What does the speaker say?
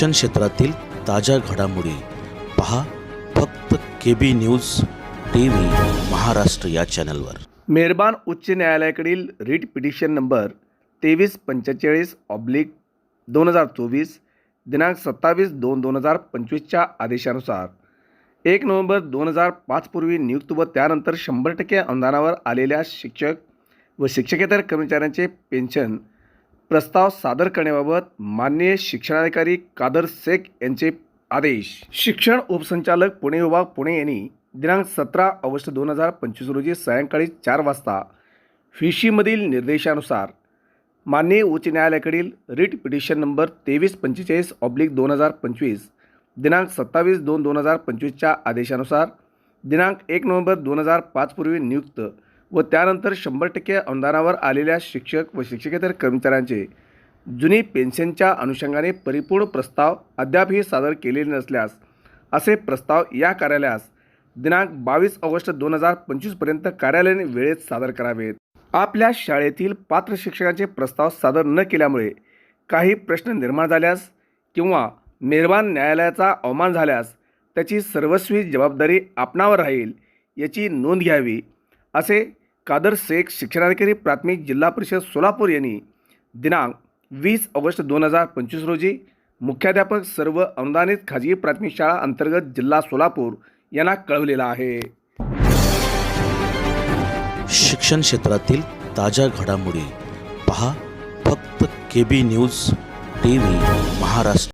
शिक्षण क्षेत्रातील ताज्या घडामोडी पहा फक्त K B news T V Maharashtra या चॅनलवर. मेहरबान उच्च न्यायालयाकडील रिट पिटिशन नंबर तेवीस पंचेचाळीस ऑब्लिक दोन हजार चोवीस दिनांक सत्तावीस दोन दोन हजार पंचवीसच्या आदेशानुसार एक नोव्हेंबर दोन हजार पाचपूर्वी नियुक्त व त्यानंतर शंभर टक्के अनुदानावर आलेल्या शिक्षक व शिक्षकेतर कर्मचाऱ्यांचे पेन्शन प्रस्ताव सादर करण्याबाबत माननीय शिक्षणाधिकारी कादर शेख यांचे आदेश. शिक्षण उपसंचालक पुणे विभाग पुणे यांनी दिनांक सतरा ऑगस्ट दोन हजार पंचवीस रोजी सायंकाळी चार वाजता फिशीमधील निर्देशानुसार माननीय उच्च न्यायालयाकडील रिट पिटिशन नंबर तेवीस पंचेचाळीस ऑब्लिक दोन हजार पंचवीस दिनांक सत्तावीस दोन दोन हजार पंचवीसच्या आदेशानुसार दिनांक एक नोव्हेंबर दोन हजार पाचपूर्वी नियुक्त व त्यानंतर शंभर टक्के अनुदानावर आलेल्या शिक्षक व शिक्षकेतर कर्मचाऱ्यांचे जुनी पेन्शनच्या अनुषंगाने परिपूर्ण प्रस्ताव अद्यापही सादर केलेले नसल्यास असे प्रस्ताव या कार्यालयास दिनांक बावीस ऑगस्ट दोन हजार पंचवीसपर्यंत कार्यालयाने वेळेत सादर करावेत. आपल्या शाळेतील पात्र शिक्षकांचे प्रस्ताव सादर न केल्यामुळे काही प्रश्न निर्माण झाल्यास किंवा निर्माण न्यायालयाचा अवमान झाल्यास त्याची सर्वस्वी जबाबदारी आपणावर राहील याची नोंद घ्यावी असे कादर शेख शिक्षणाधिकारी प्राथमिक जिल्हा परिषद सोलापूर यांनी दिनांक वीस ऑगस्ट दोन हजार पंचवीस रोजी मुख्याध्यापक सर्व अनुदानित खाजगी प्राथमिक शाळा अंतर्गत जिल्हा सोलापूर यांना कळवलेला आहे. शिक्षण क्षेत्रातील ताज्या घडामोडी पहा फक्त K B news T V Maharashtra.